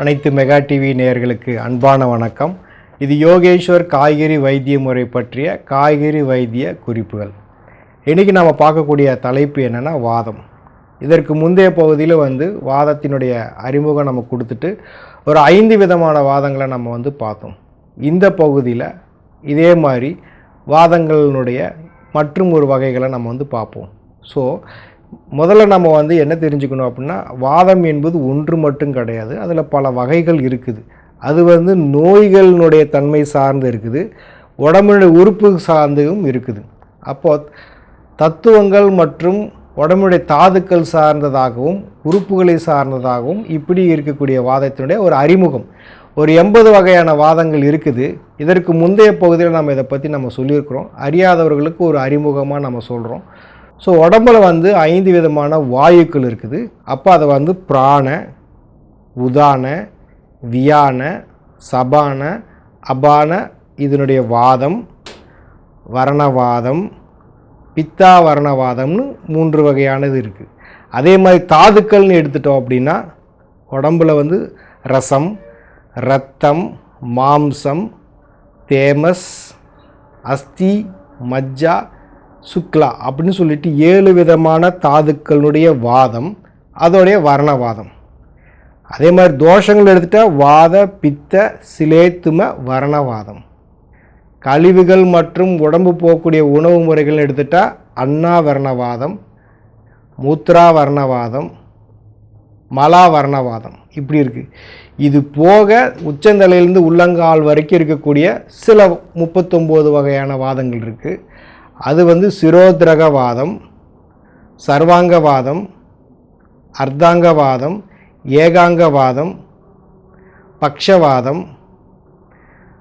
அனைத்து mega TV நேயர்களுக்கு அன்பான வணக்கம். இது யோகேஸ்வர் காய்கறி வைத்திய முறை பற்றிய காய்கறி வைத்திய குறிப்புகள். இன்றைக்கி நம்ம பார்க்கக்கூடிய தலைப்பு என்னென்னா வாதம். இதற்கு முந்தைய பகுதியில் வந்து வாதத்தினுடைய அறிமுகம் நம்ம கொடுத்துட்டு ஒரு ஐந்து விதமான வாதங்களை நம்ம வந்து பார்த்தோம். இந்த பகுதியில் இதே மாதிரி வாதங்களினுடைய மற்றும் ஒரு வகைகளை நம்ம வந்து பார்ப்போம். ஸோ முதல்ல நம்ம வந்து என்ன தெரிஞ்சுக்கணும் அப்படின்னா வாதம் என்பது ஒன்று மட்டும் கிடையாது. அதில் பல வகைகள் இருக்குது. அது வந்து நோய்களினுடைய தன்மை சார்ந்து இருக்குது. உடம்புடைய உறுப்பு சார்ந்தும் இருக்குது. அப்போது தத்துவங்கள் மற்றும் உடம்புடைய தாதுக்கள் சார்ந்ததாகவும் உறுப்புகளை சார்ந்ததாகவும் இப்படி இருக்கக்கூடிய வாதத்தினுடைய ஒரு அறிமுகம். ஒரு எண்பது வகையான வாதங்கள் இருக்குது. இதற்கு முந்தைய பகுதியில் நம்ம இதை பற்றி நம்ம சொல்லியிருக்கிறோம். அறியாதவர்களுக்கு ஒரு அறிமுகமாக நம்ம சொல்கிறோம் ஸோ உடம்புல வந்து ஐந்து விதமான வாயுக்கள் இருக்குது. அப்போ அதை வந்து பிராண உதான வியான சபான அபான இதனுடைய வாதம் வரணவாதம் பித்தா வரணவாதம்னு மூன்று வகையானது இருக்குது அதே மாதிரி தாதுக்கள்னு எடுத்துட்டோம் அப்படின்னா உடம்புல வந்து ரசம் ரத்தம் மாம்சம் தேமஸ் அஸ்தி மஜ்ஜா சுக்லா அப்படின்னு சொல்லிட்டு ஏழு விதமான தாதுக்களுடைய வாதம் அதோடைய வர்ணவாதம். அதே மாதிரி தோஷங்கள் எடுத்துட்டால் வாத பித்த சிலேத்தும வர்ணவாதம். கழிவுகள் மற்றும் உடம்பு போகக்கூடிய உணவு முறைகள் எடுத்துட்டால் அன்னாவர்ணவாதம் மூத்ராவர்ணவாதம் மலாவர்ணவாதம் இப்படி இருக்குது இது போக உச்சந்தலையிலேருந்து உள்ளங்கால் வரைக்கும் இருக்கக்கூடிய சில முப்பத்தொம்போது வகையான வாதங்கள் இருக்குது அது வந்து சிரோத்ரகவாதம் சர்வாங்கவாதம் அர்த்தாங்கவாதம் ஏகாங்கவாதம் பக்ஷவாதம்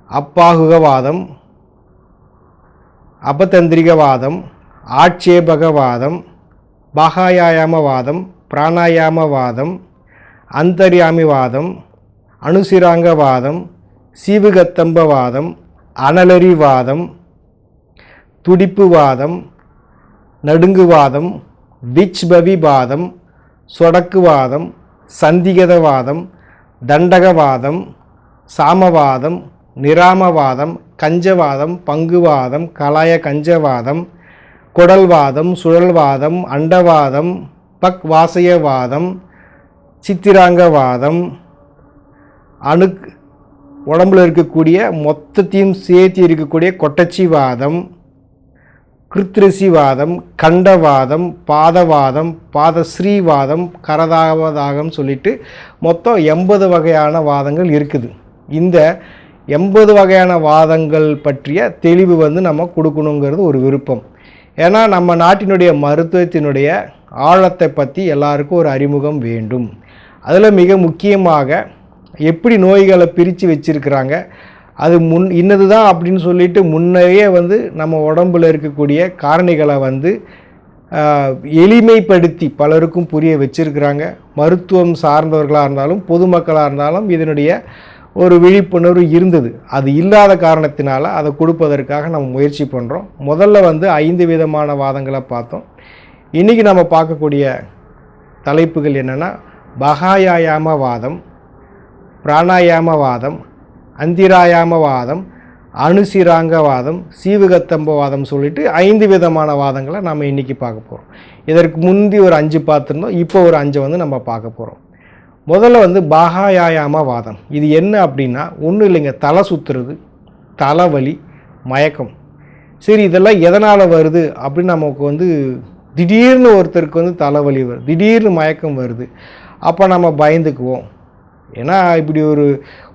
அப்பாகுகவாதம் அபதந்திரிகவாதம் ஆட்சேபகவாதம் பாகாயாமவாதம் பிராணாயாமவாதம் அந்தர்யாமிவாதம் அணுசிராங்கவாதம் சீவுகத்தம்பவாதம் அனலரிவாதம் துடிப்புவாதம் நடுங்குவாதம் விச்பவிவாதம் சொடக்குவாதம் சந்திகதவாதம் தண்டகவாதம் சாமவாதம் நிராமவாதம் கஞ்சவாதம் பங்குவாதம் கலாய கஞ்சவாதம் குடல்வாதம் சுழல்வாதம் அண்டவாதம் பக் வாசயவாதம் சித்திராங்கவாதம் அணு உடம்புல இருக்கக்கூடிய மொத்தத்தையும் சேர்த்து இருக்கக்கூடிய கொட்டச்சிவாதம் கிருத்ரிசிவாதம் கண்டவாதம் பாதவாதம் பாதஸ்ரீவாதம் கரதாவதாகம் சொல்லிட்டு மொத்தம் எண்பது வகையான வாதங்கள் இருக்குது. இந்த எண்பது வகையான வாதங்கள் பற்றிய தெளிவு வந்து நம்ம கொடுக்கணுங்கிறது ஒரு விருப்பம். ஏன்னா நம்ம நாட்டினுடைய மருத்துவத்தினுடைய ஆழத்தை பற்றி எல்லாருக்கும் ஒரு அறிமுகம் வேண்டும். அதில் மிக முக்கியமாக எப்படி நோய்களை பிரித்து வச்சுருக்கிறாங்க அது முன் இன்னது தான் அப்படின்னு சொல்லிட்டு முன்னையே வந்து நம்ம உடம்பில் இருக்கக்கூடிய காரணிகளை வந்து எளிமைப்படுத்தி பலருக்கும் புரிய வச்சிருக்கிறாங்க. மருத்துவம் சார்ந்தவர்களாக இருந்தாலும் பொதுமக்களாக இருந்தாலும் இதனுடைய ஒரு விழிப்புணர்வு இருந்தது. அது இல்லாத காரணத்தினால அதை கொடுப்பதற்காக நம்ம முயற்சி பண்ணுறோம் முதல்ல வந்து ஐந்து விதமான வாதங்களை பார்த்தோம். இன்றைக்கி நம்ம பார்க்கக்கூடிய தலைப்புகள் என்னென்னா பகாயாயாம வாதம் பிராணாயாமவாதம் அந்திராயாமவாதம் அணுசிராங்கவாதம் சீவகத்தம்பவாதம் சொல்லிட்டு ஐந்து விதமான வாதங்களை நம்ம இன்றைக்கி பார்க்க போகிறோம் இதற்கு முந்தி ஒரு அஞ்சு பார்த்துருந்தோம் இப்போ ஒரு அஞ்சை வந்து நம்ம பார்க்க போகிறோம் முதல்ல வந்து பாகாயாயாம வாதம் இது என்ன அப்படின்னா ஒன்றும் இல்லைங்க தலை சுற்றுறது தலைவலி மயக்கம். சரி இதெல்லாம் எதனால் வருது அப்படின்னு நமக்கு வந்து திடீர்னு ஒருத்தருக்கு வந்து தலைவலி வருது திடீர்னு மயக்கம் வருது. அப்போ நம்ம பயந்துக்குவோம். ஏன்னா இப்படி ஒரு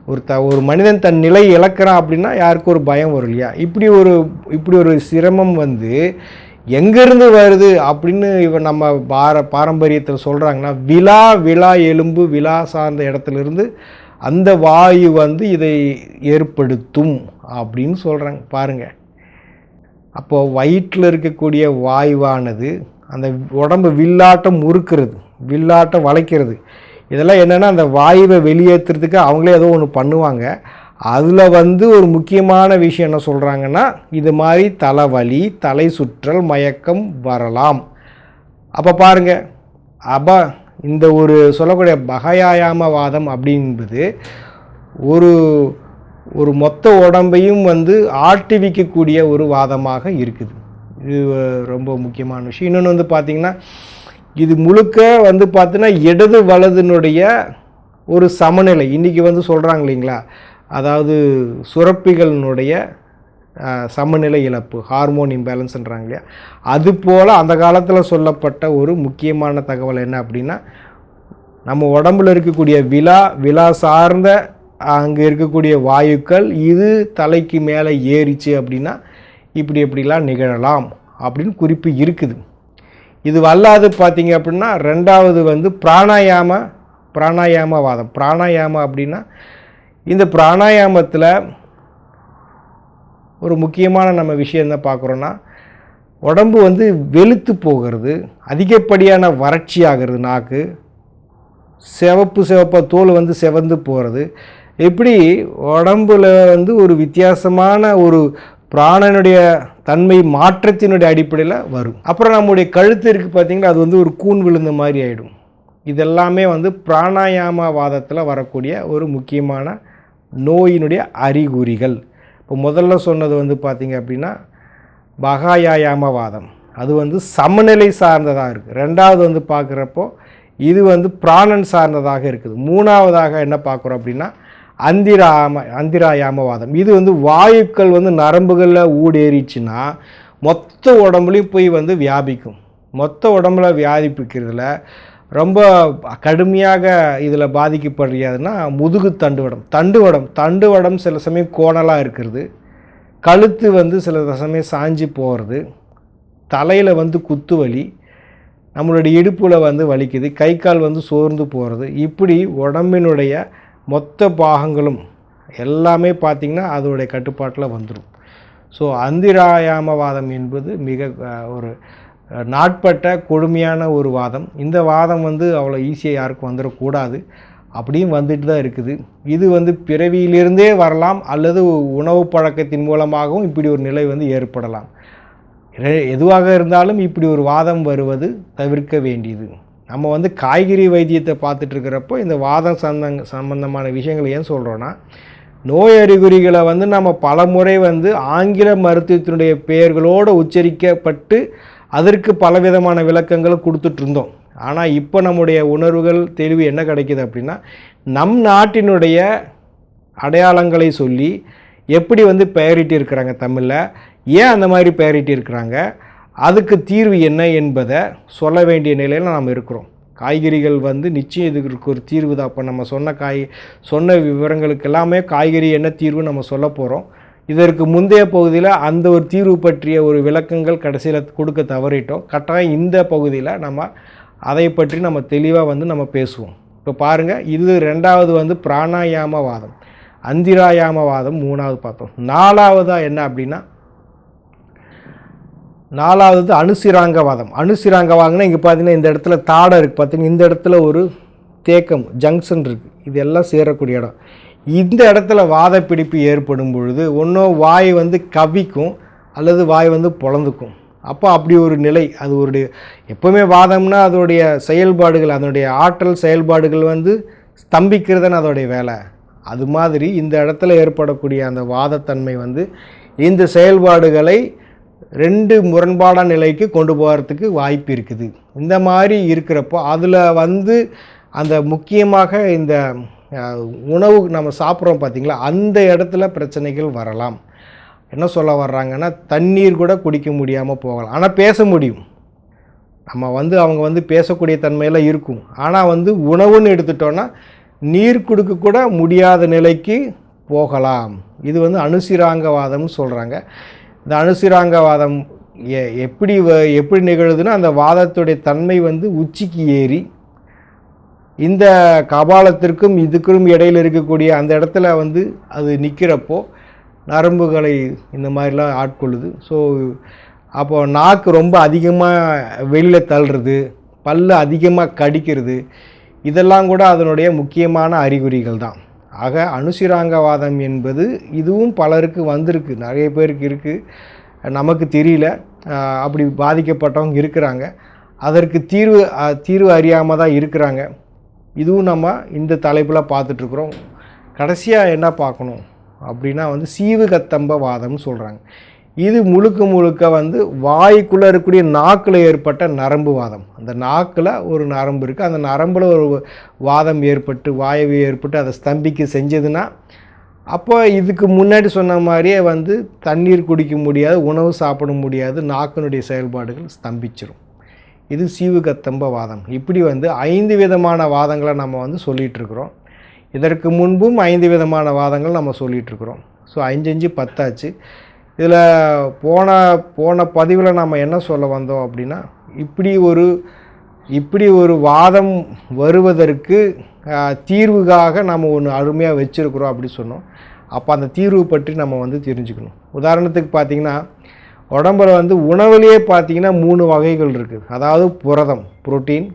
ஒரு த ஒரு மனிதன் தன் நிலை இழக்கிறான் அப்படின்னா யாருக்கும் ஒரு பயம் வரும் இல்லையா இப்படி ஒரு இப்படி ஒரு சிரமம் வந்து எங்கேருந்து வருது அப்படின்னு இவன் நம்ம பார பாரம்பரியத்தில் சொல்கிறாங்கன்னா விழா விழா எலும்பு விழா சார்ந்த இடத்துலேருந்து அந்த வாயு வந்து இதை ஏற்படுத்தும் அப்படின்னு சொல்கிறாங்க பாருங்கள் அப்போது வயிற்றில் இருக்கக்கூடிய வாயுவானது அந்த உடம்பு வில்லாட்டம் முறுக்கிறது வில்லாட்டம் வளைக்கிறது இதெல்லாம் என்னென்னா அந்த வாயுவை வெளியேற்றுறதுக்கு அவங்களே ஏதோ ஒன்று பண்ணுவாங்க. அதில் வந்து ஒரு முக்கியமான விஷயம் என்ன சொல்கிறாங்கன்னா இது மாதிரி தலைவலி தலை சுற்றல் மயக்கம் வரலாம். அப்போ பாருங்கள் அப இந்த ஒரு சொல்லக்கூடிய பகயாயாமவாதம் அப்படின்பது ஒரு ஒரு மொத்த உடம்பையும் வந்து ஆட்டிவிக்கக்கூடிய ஒரு வாதமாக இருக்குது. இது ரொம்ப முக்கியமான விஷயம். இன்னொன்று வந்து பார்த்திங்கன்னா இது முழுக்க வந்து பார்த்தீங்கன்னா இடது வலதுனுடைய ஒரு சமநிலை. இன்றைக்கி வந்து சொல்கிறாங்க இல்லைங்களா? அதாவது சுரப்பிகளினுடைய சமநிலை இழப்பு ஹார்மோன் இம்பேலன்ஸ்ன்றாங்க இல்லையா? அது போல் அந்த காலத்தில் சொல்லப்பட்ட ஒரு முக்கியமான தகவல் என்ன அப்படின்னா நம்ம உடம்புல இருக்கக்கூடிய விழா விழா சார்ந்த அங்கே இருக்கக்கூடிய வாயுக்கள் இது தலைக்கு மேலே ஏறிச்சு அப்படின்னா இப்படி இப்படிலாம் நிகழலாம் அப்படின்னு குறிப்பு இருக்குது. இது வல்லாது பார்த்தீங்க அப்படின்னா ரெண்டாவது வந்து பிராணாயாம பிராணாயாமவாதம். பிராணாயாமம் அப்படின்னா இந்த பிராணாயாமத்தில் ஒரு முக்கியமான நம்ம விஷயம் என்ன பார்க்குறோன்னா உடம்பு வந்து வெளுத்து போகிறது அதிகப்படியான வறட்சி ஆகிறது நாக்கு சிவப்பு சிவப்பாக தோல் வந்து செவந்து போகிறது. இப்படி உடம்பில் வந்து ஒரு வித்தியாசமான ஒரு பிராணனுடைய தன்மை மாற்றத்தினுடைய அடிப்படையில் வரும். அப்புறம் நம்முடைய கழுத்து இருக்குது பார்த்தீங்களா அது வந்து ஒரு கூன் விழுந்த மாதிரி ஆகிடும் இதெல்லாமே வந்து பிராணாயாமவாதத்தில் வரக்கூடிய ஒரு முக்கியமான நோயினுடைய அறிகுறிகள். இப்போ முதல்ல சொன்னது வந்து பார்த்திங்க அப்படின்னா பகாயாயாமவாதம். அது வந்து சமநிலை சார்ந்ததாக இருக்குது ரெண்டாவது வந்து பார்க்குறப்போ இது வந்து பிராணன் சார்ந்ததாக இருக்குது. மூணாவதாக என்ன பார்க்குறோம் அப்படின்னா அந்திராம அந்திராயாமவாதம். இது வந்து வாயுக்கள் வந்து நரம்புகளில் ஊடேறிச்சுன்னா மொத்த உடம்புலையும் போய் வந்து வியாபிக்கும். மொத்த உடம்புல வியாபிக்கிறதுல ரொம்ப கடுமையாக இதில் பாதிக்கப்படுறதுன்னா முதுகு தண்டுவடம் தண்டுவடம் தண்டுவடம் சில சமயம் கோணலாக இருக்கிறது. கழுத்து வந்து சில சமயம் சாஞ்சு போகிறது தலையில் வந்து குத்து வலி. நம்மளுடைய இடுப்பில் வந்து வலிக்குது. கை கால் வந்து சோர்ந்து போகிறது இப்படி உடம்பினுடைய மொத்த பாகங்களும் எல்லாமே பார்த்திங்கன்னா அதோடைய கட்டுப்பாட்டில் வந்துடும். ஸோ அந்திராயாமவாதம் என்பது மிக ஒரு நாட்பட்ட கொடுமையான ஒரு வாதம். இந்த வாதம் வந்து அவ்வளோ ஈஸியாக யாருக்கும் வந்துடக்கூடாது. அப்படியும் வந்துட்டு தான் இருக்குது. இது வந்து பிறவியிலிருந்தே வரலாம் அல்லது உணவு பழக்கத்தின் மூலமாகவும் இப்படி ஒரு நிலை வந்து ஏற்படலாம். எதுவாக இருந்தாலும் இப்படி ஒரு வாதம் வருவது தவிர்க்க வேண்டியது. நம்ம வந்து காய்கறி வைத்தியத்தை பார்த்துட்டு இருக்கிறப்போ இந்த வாதம் சந்தங் சம்பந்தமான விஷயங்களை ஏன் சொல்கிறோன்னா நோய் அறிகுறிகளை வந்து நம்ம பல முறை வந்து ஆங்கில மருத்துவத்தினுடைய பெயர்களோடு உச்சரிக்கப்பட்டு அதற்கு பலவிதமான விளக்கங்களை கொடுத்துட்ருந்தோம். ஆனால் இப்போ நம்முடைய உணர்வுகள் தெளிவு என்ன கிடைக்கிது அப்படின்னா நம் நாட்டினுடைய அடையாளங்களை சொல்லி எப்படி வந்து பெயரிட்டு இருக்கிறாங்க தமிழில்? ஏன் அந்த மாதிரி பெயரிட்டு இருக்கிறாங்க அதுக்கு தீர்வு என்ன என்பதை சொல்ல வேண்டிய நிலையில் நாம் இருக்கிறோம். காய்கறிகள் வந்து நிச்சயம் இதுக்கு ஒரு தீர்வு தான். இப்போ நம்ம சொன்ன காய் சொன்ன விவரங்களுக்கு எல்லாமே காய்கறி என்ன தீர்வு நம்ம சொல்ல போகிறோம் இதற்கு முந்தைய பகுதியில் அந்த ஒரு தீர்வு பற்றிய ஒரு விளக்கங்கள் கடைசியில் கொடுக்க தவறிட்டோம். கட்டாயம் இந்த பகுதியில் நம்ம அதை பற்றி நம்ம தெளிவாக வந்து நம்ம பேசுவோம். இப்போ பாருங்கள் இது ரெண்டாவது வந்து பிராணாயாமவாதம். அந்திராயாமவாதம் மூணாவது பார்த்தோம். நாலாவதாக என்ன அப்படின்னா நாலாவது அணுசிராங்கவாதம் அணுசிராங்கவாதம்னா இங்கே பார்த்தீங்கன்னா இந்த இடத்துல தாடை இருக்குது பார்த்தீங்கன்னா இந்த இடத்துல ஒரு தேக்கம் ஜங்ஷன் இருக்குது இது எல்லாம் சேரக்கூடிய இடம். இந்த இடத்துல வாதப்பிடிப்பு ஏற்படும் பொழுது ஒன்றும் வாய் வந்து கவிக்கும் அல்லது வாய் வந்து பொழந்துக்கும். அப்போ அப்படி ஒரு நிலை அது ஒரு எப்போவுமே வாதம்னா அதோடைய செயல்பாடுகள் அதனுடைய ஆற்றல் செயல்பாடுகள் வந்து ஸ்தம்பிக்கிறதுன்னு அதோடைய வேலை. அது மாதிரி இந்த இடத்துல ஏற்படக்கூடிய அந்த வாதத்தன்மை வந்து இந்த செயல்பாடுகளை ரெண்டு முரண்பாடான நிலைக்கு கொண்டு போகிறதுக்கு வாய்ப்பு இருக்குது. இந்த மாதிரி இருக்கிறப்போ அதில் வந்து அந்த முக்கியமாக இந்த உணவு நம்ம சாப்பிட்றோம் பார்த்திங்களா அந்த இடத்துல பிரச்சனைகள் வரலாம். என்ன சொல்ல வர்றாங்கன்னா தண்ணீர் கூட குடிக்க முடியாமல் போகலாம். ஆனால் பேச முடியும். நம்ம வந்து அவங்க வந்து பேசக்கூடிய தன்மையில் இருக்கும். ஆனால் வந்து உணவுன்னு எடுத்துட்டோன்னா நீர் கொடுக்க கூட முடியாத நிலைக்கு போகலாம். இது வந்து அனுசிராங்கவாதம்னு சொல்கிறாங்க இந்த அனுசிராங்கவாதம் எ- எப்படி வ- எப்படி நிகழுதுன்னா அந்த வாதத்துடைய தன்மை வந்து உச்சிக்கு ஏறி இந்த கபாலத்திற்கும் இதுக்கும் இடையில் இருக்கக்கூடிய அந்த இடத்துல வந்து அது நிற்கிறப்போ நரம்புகளை இந்த மாதிரிலாம் ஆட்கொள்ளுது. ஸோ அப்போ நாக்கு ரொம்ப அதிகமாக வெளியில் தள்ளுறது பல்லு அதிகமாக கடிக்கிறது இதெல்லாம் கூட அதனுடைய முக்கியமான அறிகுறிகள் தான் ஆக அனுசிராங்கவாதம் என்பது இதுவும் பலருக்கு வந்திருக்கு. நிறைய பேருக்கு இருக்குது நமக்கு தெரியல. அப்படி பாதிக்கப்பட்டவங்க இருக்கிறாங்க. அதற்கு தீர்வு தீர்வு அறியாமல் தான் இருக்கிறாங்க. இதுவும் நம்ம இந்த தலைப்பில் பார்த்துட்ருக்குறோம். கடைசியாக என்ன பார்க்கணும்? அப்படின்னா வந்து சீவுகத்தம்ப வாதம்னு சொல்கிறாங்க இது முழுக்க முழுக்க வந்து வாய்க்குள்ளே இருக்கக்கூடிய நாக்கில் ஏற்பட்ட நரம்பு வாதம். அந்த நாக்கில் ஒரு நரம்பு இருக்குது அந்த நரம்பில் ஒரு வாதம் ஏற்பட்டு வாயு ஏற்பட்டு அதை ஸ்தம்பிக்க செஞ்சதுன்னா அப்போ இதுக்கு முன்னாடி சொன்ன மாதிரியே வந்து தண்ணீர் குடிக்க முடியாது உணவு சாப்பிட முடியாது நாக்கினுடைய செயல்பாடுகள் ஸ்தம்பிச்சிரும். இது சீவுகத்தம்ப வாதம். இப்படி வந்து ஐந்து விதமான வாதங்களை நம்ம வந்து சொல்லிகிட்ருக்குறோம் இதற்கு முன்பும் ஐந்து விதமான வாதங்கள் நம்ம சொல்லிகிட்டு இருக்கிறோம். ஸோ அஞ்சு அஞ்சு பத்தாச்சு. இதில் போன போன பதிவில் நம்ம என்ன சொல்ல வந்தோம் அப்படின்னா இப்படி ஒரு இப்படி ஒரு வாதம் வருவதற்கு தீர்வுக்காக நம்ம ஒன்று அருமையாக வச்சுருக்குறோம் அப்படி சொன்னோம். அப்போ அந்த தீர்வு பற்றி நம்ம வந்து தெரிஞ்சுக்கணும். உதாரணத்துக்கு பார்த்தீங்கன்னா உடம்புல வந்து உணவுலேயே பார்த்தீங்கன்னா மூணு வகைகள் இருக்குது. அதாவது புரதம் புரோட்டீன்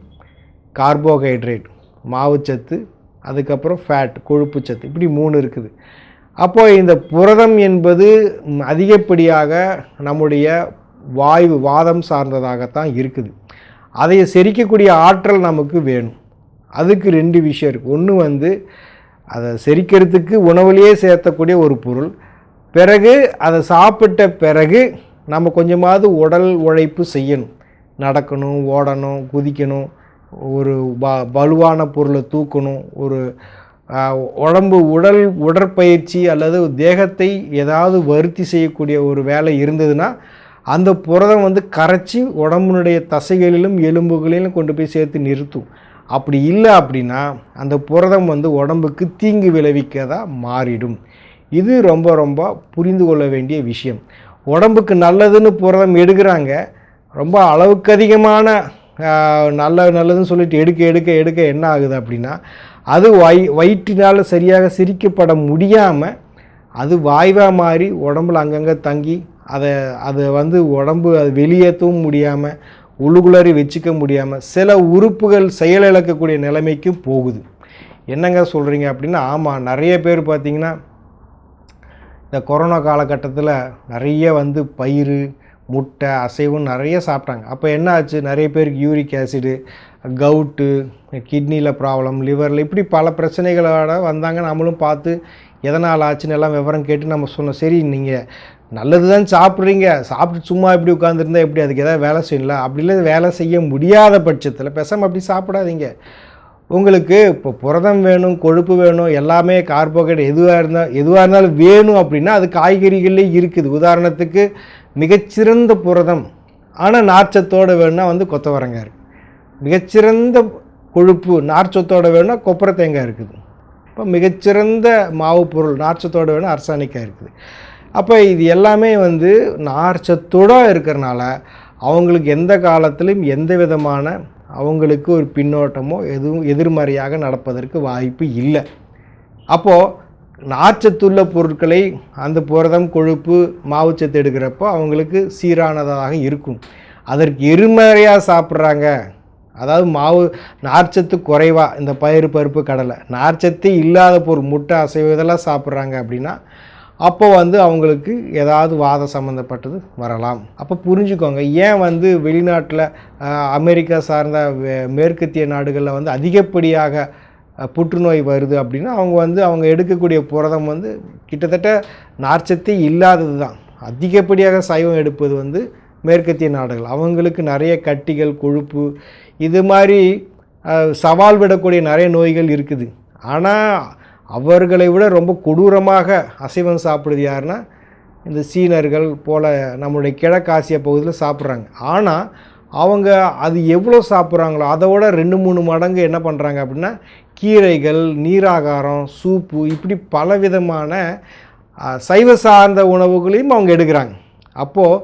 கார்போஹைட்ரேட் மாவுச்சத்து அதுக்கப்புறம் ஃபேட் கொழுப்புச்சத்து இப்படி மூணு இருக்குது. அப்போ இந்த புரதம் என்பது அதிகப்படியாக நம்முடைய வாயு வாதம் சார்ந்ததாகத்தான் இருக்குது. அதை செரிக்கக்கூடிய ஆற்றல் நமக்கு வேணும். அதுக்கு ரெண்டு விஷயம் இருக்குது ஒன்று வந்து அதை செரிக்கிறதுக்கு உணவுலேயே சேர்த்தக்கூடிய ஒரு பொருள். பிறகு அதை சாப்பிட்ட பிறகு நம்ம கொஞ்சமாவது உடல் உழைப்பு செய்யணும். நடக்கணும் ஓடணும் குதிக்கணும் ஒரு ப வலுவான பொருளை தூக்கணும் ஒரு உடம்பு உடல் உடற்பயிற்சி அல்லது தேகத்தை ஏதாவது வருத்தி செய்யக்கூடிய ஒரு வேலை இருந்ததுன்னா அந்த புரதம் வந்து கரைச்சி உடம்புனுடைய தசைகளிலும் எலும்புகளிலும் கொண்டு போய் சேர்த்து நிறுத்தும். அப்படி இல்லை அப்படின்னா அந்த புரதம் வந்து உடம்புக்கு தீங்கு விளைவிக்கதாக மாறிடும். இது ரொம்ப ரொம்ப புரிந்து கொள்ள வேண்டிய விஷயம். உடம்புக்கு நல்லதுன்னு புரதம் எடுக்கிறாங்க. ரொம்ப அளவுக்கு அதிகமான நல்ல நல்லதுன்னு சொல்லிட்டு எடுக்க எடுக்க எடுக்க என்ன ஆகுது அப்படின்னா அது வய் வயிற்றினால் சரியாக சிரிக்கப்பட முடியாமல் அது வாய்வாக மாறி உடம்புல அங்கங்கே தங்கி அதை அதை வந்து உடம்பு அது வெளியேற்றவும் முடியாமல் உள்ளுக்குள்ளாரி வச்சுக்க முடியாமல் சில உறுப்புகள் செயலிழக்கக்கூடிய நிலைமைக்கும் போகுது. என்னங்க சொல்கிறீங்க அப்படின்னா ஆமாம் நிறைய பேர் பார்த்திங்கன்னா இந்த கொரோனா காலகட்டத்தில் நிறைய வந்து பயிறு முட்டை அசைவும் நிறைய சாப்பிட்டாங்க. அப்போ என்ன ஆச்சு? நிறைய பேருக்கு யூரிக் ஆசிடு கவுட்டு கிட்னியில் ப்ராப்ளம் லிவரில் இப்படி பல பிரச்சனைகளோட வந்தாங்க. நம்மளும் பார்த்து எதனால் ஆச்சுன்னு எல்லாம் விவரம் கேட்டு நம்ம சொன்னோம். சரி நீங்கள் நல்லது தான் சாப்பிட்றீங்க. சாப்பிட்டு சும்மா இப்படி உட்காந்துருந்தா எப்படி? அதுக்கு எதாவது வேலை செய்யல அப்படி இல்லை வேலை செய்ய முடியாத பட்சத்தில் பெசாமல் அப்படி சாப்பிடாதீங்க. உங்களுக்கு இப்போ புரதம் வேணும் கொழுப்பு வேணும் எல்லாமே கார்போஹைட்ரேட் எதுவாக இருந்தால் எதுவாக இருந்தாலும் வேணும் அப்படின்னா அது காய்கறிகள்லேயே இருக்குது. உதாரணத்துக்கு மிகச்சிறந்த புரதம் ஆனால் நார்ச்சத்தோடு வேணும்னா வந்து கொத்தவரங்காய் மிகச்சிறந்த கொழுப்பு நார்ச்சத்தோடு வேணும்னா கொப்பரை தேங்காய் இருக்குது. இப்போ மிகச்சிறந்த மாவு பொருள் நார்ச்சத்தோடு வேணும் அரசாணிக்காய் இருக்குது. அப்போ இது எல்லாமே வந்து நார்ச்சத்தோடு இருக்கிறனால அவங்களுக்கு எந்த காலத்திலும் எந்த விதமான அவங்களுக்கு ஒரு பின்னோட்டமோ எதுவும் எதிர்மறையாக நடப்பதற்கு வாய்ப்பு இல்லை. அப்போது நார்ச்சத்துள்ள பொருட்களை அந்த புரதம் கொழுப்பு மாவுச்சத்து எடுக்கிறப்போ அவங்களுக்கு சீரானதாக இருக்கும். அதற்கு எதிர்மறையாக சாப்பிட்றாங்க. அதாவது மாவு நார்ச்சத்து குறைவாக இந்த பயிறு பருப்பு கடலை. நார்ச்சத்து இல்லாத பொருள் முட்டை அசைவு இதெல்லாம் சாப்பிட்றாங்க அப்படின்னா அப்போ வந்து அவங்களுக்கு ஏதாவது வாதம் சம்மந்தப்பட்டது வரலாம். அப்போ புரிஞ்சுக்கோங்க ஏன் வந்து வெளிநாட்டில் அமெரிக்கா சார்ந்த வே- மேற்கத்திய நாடுகளில் வந்து அதிகப்படியாக புற்றுநோய் வருது அப்படின்னா அவங்க வந்து அவங்க எடுக்கக்கூடிய புரதம் வந்து கிட்டத்தட்ட நார்ச்சத்தே இல்லாதது தான். அதிகப்படியாக சைவம் எடுப்பது வந்து மேற்கத்திய நாடுகள். அவங்களுக்கு நிறைய கட்டிகள் கொழுப்பு இது மாதிரி சவால் விடக்கூடிய நிறைய நோய்கள் இருக்குது. ஆனால் அவர்களை விட ரொம்ப கொடூரமாக அசைவம் சாப்பிடுது யாருன்னா இந்த சீனர்கள் போல் நம்மளுடைய கிழக்காசிய பகுதியில் சாப்பிட்றாங்க. ஆனால் அவங்க அது எவ்வளோ சாப்பிட்றாங்களோ அதை விட ரெண்டு மூணு மடங்கு என்ன பண்ணுறாங்க அப்படின்னா கீரைகள் நீராகாரம் சூப்பு இப்படி பலவிதமான சைவ சார்ந்த உணவுகளையும் அவங்க எடுக்கிறாங்க. அப்போது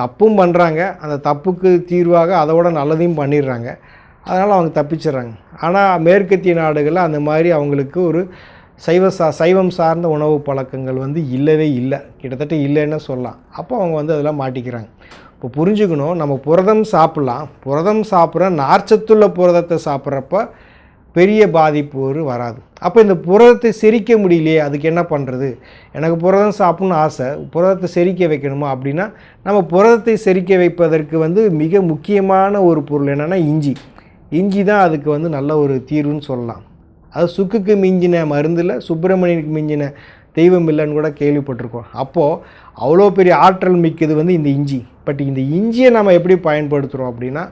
தப்பும் பண்ணுறாங்க அந்த தப்புக்கு தீர்வாக அதை விட நல்லதையும் பண்ணிடுறாங்க. அதனால் அவங்க தப்பிச்சிடுறாங்க. ஆனால் மேற்கத்திய நாடுகளில் அந்த மாதிரி அவங்களுக்கு ஒரு சைவ சா சைவம் சார்ந்த உணவு பழக்கங்கள் வந்து இல்லவே இல்லை. கிட்டத்தட்ட இல்லைன்னு சொல்லலாம். அப்போ அவங்க வந்து அதெல்லாம் மாட்டிக்கிறாங்க. இப்போ புரிஞ்சுக்கணும். நம்ம புரதம் சாப்பிட்லாம். புரதம் சாப்பிட்ற நார்ச்சத்துள்ள புரதத்தை சாப்பிட்றப்ப பெரிய பாதிப்பு ஒரு வராது. அப்போ இந்த புரதத்தை செரிக்க முடியலையே அதுக்கு என்ன பண்ணுறது எனக்கு புரதம் சாப்பிட்ணுன்னு ஆசை புரதத்தை செரிக்க வைக்கணுமா அப்படின்னா நம்ம புரதத்தை செரிக்க வைப்பதற்கு வந்து மிக முக்கியமான ஒரு பொருள் என்னென்னா இஞ்சி. இஞ்சி தான் அதுக்கு வந்து நல்ல ஒரு தீர்வுன்னு சொல்லலாம். அது சுக்குக்கு மிஞ்சின மருந்தில் சுப்பிரமணியனுக்கு மிஞ்சின தெய்வம் இல்லைன்னு கூட கேள்விப்பட்டிருக்கோம். அப்போது அவ்வளோ பெரிய ஆற்றல் மிக்கது வந்து இந்த இஞ்சி. பட் இந்த இஞ்சியை நம்ம எப்படி பயன்படுத்துகிறோம் அப்படின்னா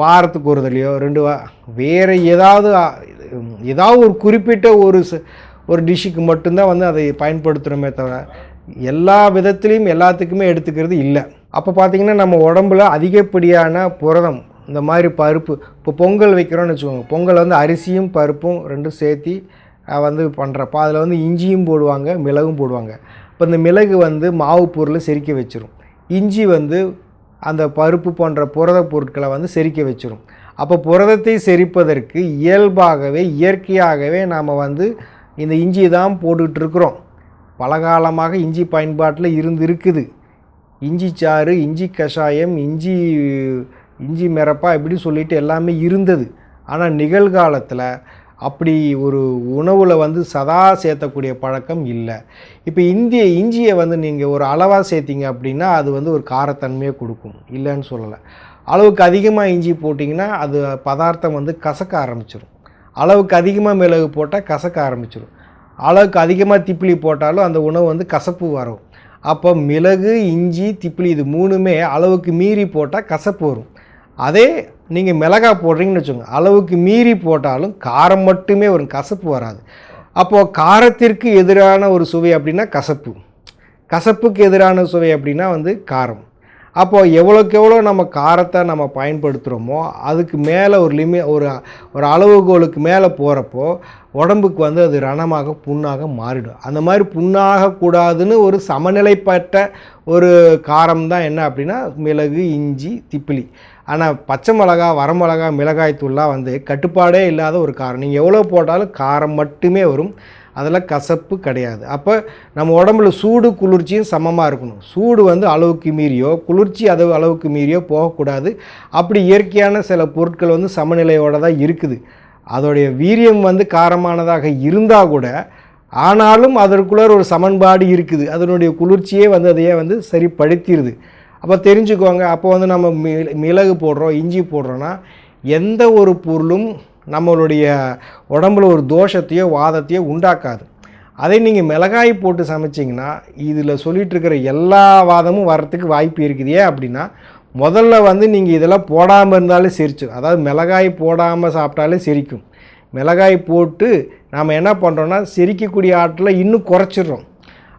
வாரத்துக்கு ஒரு தடவையோ ரெண்டு வா வேறு ஏதாவது ஏதாவது ஒரு குறிப்பிட்ட ஒரு ஒரு டிஷ்ஷுக்கு மட்டும்தான் வந்து அதை பயன்படுத்துகிறோமே தவிர எல்லா விதத்துலேயும் எல்லாத்துக்குமே எடுத்துக்கிறது இல்லை. அப்போ பார்த்திங்கன்னா நம்ம உடம்புல அதிகப்படியான புரதம் இந்த மாதிரி பருப்பு இப்போ பொங்கல் வைக்கிறோன்னு வச்சுக்கோங்க பொங்கல் வந்து அரிசியும் பருப்பும் ரெண்டும் சேர்த்தி வந்து பண்ணுறப்ப அதில் வந்து இஞ்சியும் போடுவாங்க மிளகும் போடுவாங்க. இப்போ இந்த மிளகு வந்து மாவு பொருளை செரிக்க வச்சிரும். இஞ்சி வந்து அந்த பருப்பு போன்ற புரத பொருட்களை வந்து செரிக்க வச்சிரும். அப்போ புரதத்தை செரிப்பதற்கு இயல்பாகவே இயற்கையாகவே நாம் வந்து இந்த இஞ்சி தான் போட்டுக்கிட்டு இருக்கிறோம் பலகாலமாக இஞ்சி பயன்பாட்டில் இருந்து இருக்குது இஞ்சி சாறு இஞ்சி கஷாயம் இஞ்சி இஞ்சி மிரப்பா இப்படி சொல்லிட்டு எல்லாமே இருந்தது. ஆனால் நிகழ்காலத்தில் அப்படி ஒரு உணவில் வந்து சதா சேர்த்தக்கூடிய பழக்கம் இல்லை. இப்போ இந்திய இஞ்சியை வந்து நீங்கள் ஒரு அளவாக சேர்த்திங்க அப்படின்னா அது வந்து ஒரு காரத்தன்மையை கொடுக்கும். இல்லைன்னு சொல்லலை. அளவுக்கு அதிகமாக இஞ்சி போட்டிங்கன்னா அது பதார்த்தம் வந்து கசக்க ஆரம்பிச்சிடும் அளவுக்கு அதிகமாக மிளகு போட்டால் கசக்க ஆரம்பிச்சிடும் அளவுக்கு அதிகமாக திப்பிலி போட்டாலும் அந்த உணவு வந்து கசப்பு வரும். அப்போ மிளகு இஞ்சி திப்பிலி இது மூணுமே அளவுக்கு மீறி போட்டால் கசப்பு வரும். அதே நீங்கள் மிளகா போடுறீங்கன்னு வச்சுக்கோங்க. அளவுக்கு மீறி போட்டாலும் காரம் மட்டுமே வரும் கசப்பு வராது. அப்போது காரத்திற்கு எதிரான ஒரு சுவை அப்படின்னா கசப்பு. கசப்புக்கு எதிரான சுவை அப்படின்னா வந்து காரம். அப்போது எவ்வளோக்கு எவ்வளோ நம்ம காரத்தை நம்ம பயன்படுத்துகிறோமோ அதுக்கு மேலே ஒரு லிமி ஒரு ஒரு அளவுகோலுக்கு மேலே போகிறப்போ உடம்புக்கு வந்து அது ரணமாக புண்ணாக மாறிடும். அந்த மாதிரி புண்ணாகக்கூடாதுன்னு ஒரு சமநிலைப்பட்ட ஒரு காரம் தான் என்ன அப்படின்னா மிளகு இஞ்சி திப்பிலி. ஆனால் பச்சை மிளகா வரமிளகா மிளகாய் தூள்லாம் வந்து கட்டுப்பாடே இல்லாத ஒரு காரம். நீங்கள் எவ்வளோ போட்டாலும் காரம் மட்டுமே வரும். அதில் கசப்பு கிடையாது. அப்போ நம்ம உடம்புல சூடு குளிர்ச்சியும் சமமாக இருக்கணும். சூடு வந்து அளவுக்கு மீறியோ குளிர்ச்சி அது அளவுக்கு மீறியோ போகக்கூடாது. அப்படி இயற்கையான சில பொருட்கள் வந்து சமநிலையோடு தான் இருக்குது. அதோடைய வீரியம் வந்து காரமானதாக இருந்தால் கூட ஆனாலும் அதற்குள்ளே ஒரு சமன்பாடு இருக்குது. அதனுடைய குளிர்ச்சியே வந்து அதையே வந்து சரிப்படுத்திடுது அப்போ தெரிஞ்சுக்கோங்க அப்போ வந்து நம்ம மிளகு போடுறோம் இஞ்சி போடுறோன்னா எந்த ஒரு பொருளும் நம்மளுடைய உடம்புல ஒரு தோஷத்தையோ வாதத்தையோ உண்டாக்காது. அதே நீங்கள் மிளகாய் போட்டு சமைச்சிங்கன்னா இதில் சொல்லிகிட்ருக்கிற எல்லா வாதமும் வர்றதுக்கு வாய்ப்பு இருக்குது. ஏன் அப்படின்னா முதல்ல வந்து நீங்கள் இதெல்லாம் போடாமல் இருந்தாலே செரிச்சிடும் அதாவது மிளகாய் போடாமல் சாப்பிட்டாலே செரிக்கும். மிளகாய் போட்டு நாம் என்ன பண்ணுறோன்னா சிரிக்கக்கூடிய ஆற்றில் இன்னும் குறைச்சிடுறோம்.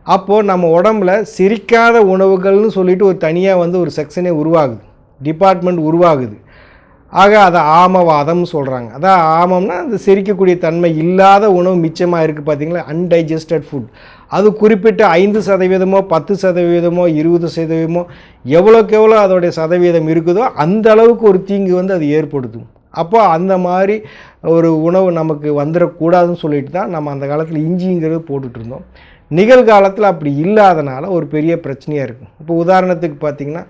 அப்போது நம்ம உடம்புல சிரிக்காத உணவுகள்னு சொல்லிட்டு ஒரு தனியாக வந்து ஒரு செக்ஷனே உருவாகுது. டிபார்ட்மெண்ட் உருவாகுது. ஆக அதை ஆமவாதம்னு சொல்கிறாங்க அதான் ஆமம்னா அந்த செரிக்கக்கூடிய தன்மை இல்லாத உணவு மிச்சமாக இருக்குது பார்த்தீங்களா அன்டைஜஸ்டட் ஃபுட் அது குறிப்பிட்ட ஐந்து சதவீதமோ பத்து சதவீதமோ இருபது சதவீதமோ எவ்வளோக்கு எவ்வளோ அதோடைய சதவீதம் இருக்குதோ அந்த அளவுக்கு ஒரு தீங்கு வந்து அது ஏற்படுத்தும். அப்போ அந்த மாதிரி ஒரு உணவு நமக்கு வந்துடக்கூடாதுன்னு சொல்லிட்டு தான் நம்ம அந்த காலத்தில் இஞ்சிங்கிறது போட்டுட்ருந்தோம் நிகழ்காலத்தில் அப்படி இல்லாதனால ஒரு பெரிய பிரச்சனையாக இருக்கும் இப்போ உதாரணத்துக்கு பார்த்தீங்கன்னா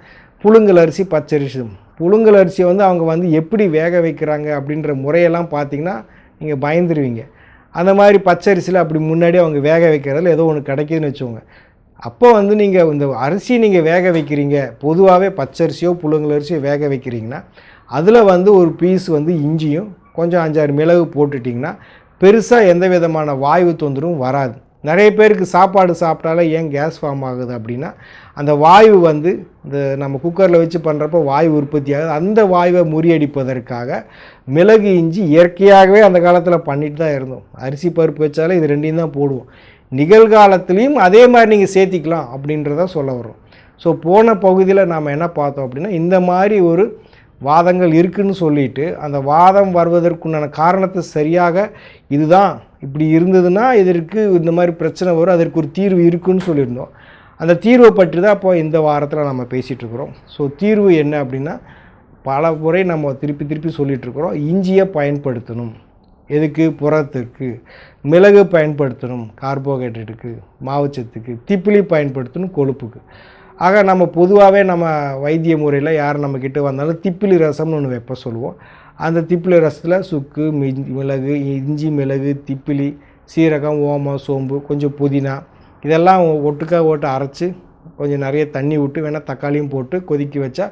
புழுங்கல் அரிசி பச்சரிசி. புழுங்கல் அரிசியை வந்து அவங்க வந்து எப்படி வேக வைக்கிறாங்க அப்படின்ற முறையெல்லாம் பார்த்தீங்கன்னா நீங்கள் பயந்துருவீங்க. அந்த மாதிரி பச்சரிசியில் அப்படி முன்னாடி அவங்க வேக வைக்கிறதுல ஏதோ ஒன்று கிடைக்குதுன்னு வச்சுக்கோங்க. அப்போ வந்து நீங்கள் இந்த அரிசி நீங்கள் வேக வைக்கிறீங்க பொதுவாகவே பச்சரிசியோ புழுங்கல் அரிசியோ வேக வைக்கிறீங்கன்னா அதில் வந்து ஒரு பீஸ் வந்து இஞ்சியும் கொஞ்சம் அஞ்சாறு மிளகு போட்டுட்டிங்கன்னா பெருசாக எந்த விதமான வாயு தொந்தரவும் வராது. நிறைய பேருக்கு சாப்பாடு சாப்பிட்டாலே ஏன் கேஸ் ஃபார்ம் ஆகுது அப்படின்னா அந்த வாயு வந்து இந்த நம்ம குக்கரில் வச்சு பண்ணுறப்போ வாயு உற்பத்தி ஆகுது. அந்த வாயுவை முறியடிப்பதற்காக மிளகு இஞ்சி இயற்கையாகவே அந்த காலத்தில் பண்ணிட்டு தான் இருந்தோம். அரிசி பருப்பு வச்சாலே இது ரெண்டையும் தான் போடுவோம். நிகழ்காலத்துலேயும் அதே மாதிரி நீங்கள் சேர்த்திக்கலாம் அப்படின்றத சொல்ல வரும் ஸோ போன பகுதியில் நாம் என்ன பார்த்தோம் அப்படின்னா இந்த மாதிரி ஒரு வாதங்கள் இருக்குன்னு சொல்லிட்டு அந்த வாதம் வருவதற்குண்டான காரணத்தை சரியாக இதுதான் இப்படி இருந்ததுன்னா இதற்கு இந்த மாதிரி பிரச்சனை வரும் அதற்கு ஒரு தீர்வு இருக்குன்னு சொல்லியிருந்தோம். அந்த தீர்வை பற்றி தான் இப்போ இந்த வாரத்தில் நம்ம பேசிகிட்டு இருக்கிறோம். ஸோ தீர்வு என்ன அப்படின்னா பல முறை நம்ம திருப்பி திருப்பி சொல்லிகிட்ருக்குறோம் இருக்கிறோம் இஞ்சியை பயன்படுத்தணும். எதுக்கு? புறத்துக்கு. மிளகு பயன்படுத்தணும் கார்போஹைட்ரேட்டுக்கு மாவுச்சத்துக்கு. திப்பிலி பயன்படுத்தணும் கொழுப்புக்கு. ஆக நம்ம பொதுவாகவே நம்ம வைத்திய முறையில் யார் நம்ம வந்தாலும் திப்பிலி ரசம்னு ஒன்று வைப்ப சொல்லுவோம். அந்த திப்பிலி ரசத்தில் சுக்கு மிஞ்சி மிளகு இஞ்சி மிளகு திப்பிலி சீரகம் ஓமம் சோம்பு கொஞ்சம் புதினா இதெல்லாம் ஒட்டுக்கா ஓட்டு அரைச்சி கொஞ்சம் நிறைய தண்ணி விட்டு வேணால் தக்காளியும் போட்டு கொதிக்க வச்சா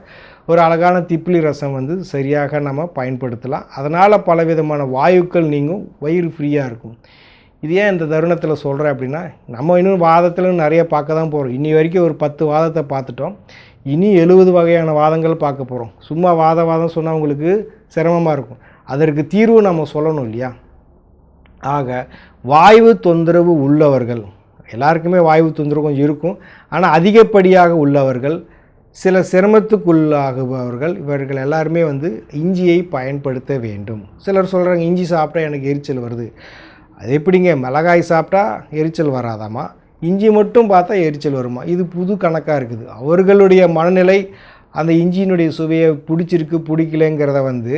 ஒரு அழகான திப்பிலி ரசம் வந்து சரியாக நம்ம பயன்படுத்தலாம். அதனால் பலவிதமான வாயுக்கள் நீங்கும் வயிறு ஃப்ரீயாக இருக்கும். இது ஏன் இந்த தருணத்தில் சொல்கிறேன் அப்படின்னா நம்ம இன்னும் வாதத்தில் நிறைய பார்க்க தான் போகிறோம் இன்னி வரைக்கும் ஒரு பத்து வாதத்தை பார்த்துட்டோம். இனி எழுபது வகையான வாதங்கள் பார்க்க போகிறோம் சும்மா வாத வாதம் சொன்னால் உங்களுக்கு சிரமமாக இருக்கும். அதற்கு தீர்வு நம்ம சொல்லணும் இல்லையா? ஆக வாய்வு தொந்தரவு உள்ளவர்கள் எல்லாருக்குமே வாய்வு தொந்தரவு கொஞ்சம் இருக்கும். ஆனால் அதிகப்படியாக உள்ளவர்கள் சில சிரமத்துக்குள்ளாகுபவர்கள் இவர்கள் எல்லாருமே வந்து இஞ்சியை பயன்படுத்த வேண்டும். சிலர் சொல்கிறாங்க இஞ்சி சாப்பிட்டா எனக்கு எரிச்சல் வருது. அது எப்படிங்க? மிளகாய் சாப்பிட்டா எரிச்சல் வராதாமா இஞ்சி மட்டும் பார்த்தா எரிச்சல் வருமா இது புது கணக்காக இருக்குது. அவர்களுடைய மனநிலை அந்த இஞ்சியினுடைய சுவையை பிடிச்சிருக்கு பிடிக்கலங்கிறத வந்து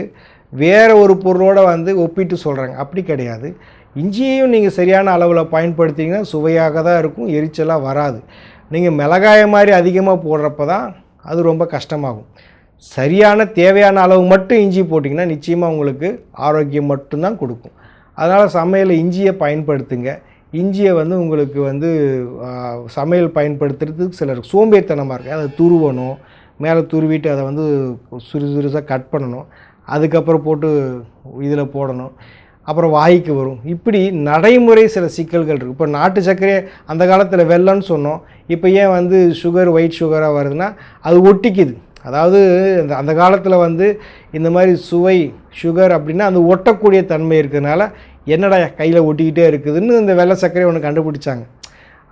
வேறு ஒரு பொருளோடு வந்து ஒப்பிட்டு சொல்கிறாங்க அப்படி கிடையாது. இஞ்சியையும் நீங்கள் சரியான அளவில் பயன்படுத்திங்கன்னா சுவையாக தான் இருக்கும் எரிச்சலாக வராது. நீங்கள் மிளகாய மாதிரி அதிகமாக போடுறப்ப தான் அது ரொம்ப கஷ்டமாகும். சரியான தேவையான அளவு மட்டும் இஞ்சி போட்டிங்கன்னா நிச்சயமாக உங்களுக்கு ஆரோக்கியம் மட்டும்தான் கொடுக்கும். அதனால் சமையலில் இஞ்சியை பயன்படுத்துங்க. இஞ்சியை வந்து உங்களுக்கு வந்து சமையல் பயன்படுத்துறதுக்கு சிலர் சோம்பேறித்தனமாக இருக்குது அதை துருவணும். மேலே துருவிட்டு அதை வந்து சுறுசுறுசாக கட் பண்ணணும். அதுக்கப்புறம் போட்டு இதில் போடணும். அப்புறம் வாய்க்கு வரும். இப்படி நடைமுறை சில சிக்கல்கள் இருக்குது இப்போ நாட்டு சர்க்கரையை அந்த காலத்தில் வெல்லம்னு சொன்னோம். இப்போ ஏன் வந்து சுகர் ஒயிட் சுகராக வருதுன்னா அது ஒட்டிக்குது. அதாவது அந்த அந்த காலத்தில் வந்து இந்த மாதிரி சுவை சுகர் அப்படின்னா அந்த ஒட்டக்கூடிய தன்மை இருக்கிறதுனால என்னடா கையில் ஒட்டிக்கிட்டே இருக்குதுன்னு இந்த வெள்ளை சர்க்கரை ஒன்று கண்டுபிடிச்சாங்க.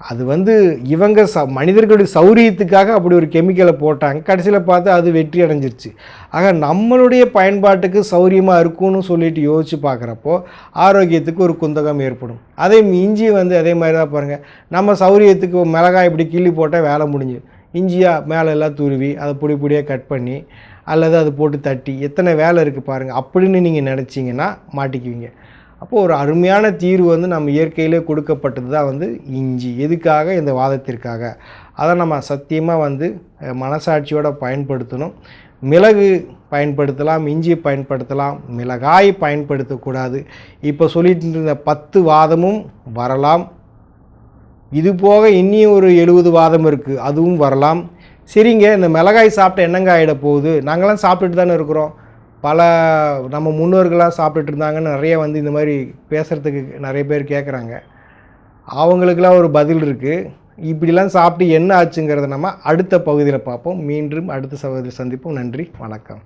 அது வந்து இவங்க ச மனிதர்களுடைய சௌரியத்துக்காக அப்படி ஒரு கெமிக்கலை போட்டாங்க. கடைசியில் பார்த்தா அது வெற்றி அடைஞ்சிருச்சு. ஆக நம்மளுடைய பயன்பாட்டுக்கு சௌரியமாக இருக்கும்னு சொல்லிட்டு யோசித்து பார்க்குறப்போ ஆரோக்கியத்துக்கு ஒரு குந்தகம் ஏற்படும். அதே இஞ்சி வந்து அதே மாதிரி தான் பாருங்கள் நம்ம சௌரியத்துக்கு மிளகாய் இப்படி கிள்ளி போட்டால் வேலை முடிஞ்சு. இஞ்சியாக மேலே எல்லாம் துருவி அதை பொடி பொடியாக கட் பண்ணி அல்லது அது போட்டு தட்டி எத்தனை வேலை இருக்குது பாருங்கள் அப்படின்னு நீங்கள் நினச்சிங்கன்னா மாட்டிக்குவீங்க. அப்போது ஒரு அருமையான தீர்வு வந்து நம்ம இயற்கையிலே கொடுக்கப்பட்டது தான் வந்து இஞ்சி. எதுக்காக? இந்த வாதத்திற்காக. அதை நம்ம சத்தியமாக வந்து மனசாட்சியோடு பயன்படுத்தணும். மிளகு பயன்படுத்தலாம் இஞ்சி பயன்படுத்தலாம் மிளகாய் பயன்படுத்தக்கூடாது. இப்போ சொல்லிட்டு இருந்த பத்து வாதமும் வரலாம். இது போக இன்னியும் ஒரு எழுபது வாதம் இருக்குது அதுவும் வரலாம். சரிங்க இந்த மிளகாய் சாப்பிட்ட என்னங்க ஆகிட போகுது? நாங்களாம் சாப்பிட்டுட்டு தானே இருக்கிறோம். பல நம்ம முன்னோர்களாக சாப்பிட்டுட்டு இருந்தாங்கன்னு நிறைய வந்து இந்த மாதிரி பேசுகிறதுக்கு நிறைய பேர் கேட்குறாங்க அவங்களுக்கெல்லாம் ஒரு பதில் இருக்குது இப்படிலாம் சாப்பிட்டு என்ன ஆச்சுங்கிறத நம்ம அடுத்த பகுதியில் பார்ப்போம். மீண்டும் அடுத்த சகோதரி சந்திப்போம். நன்றி வணக்கம்.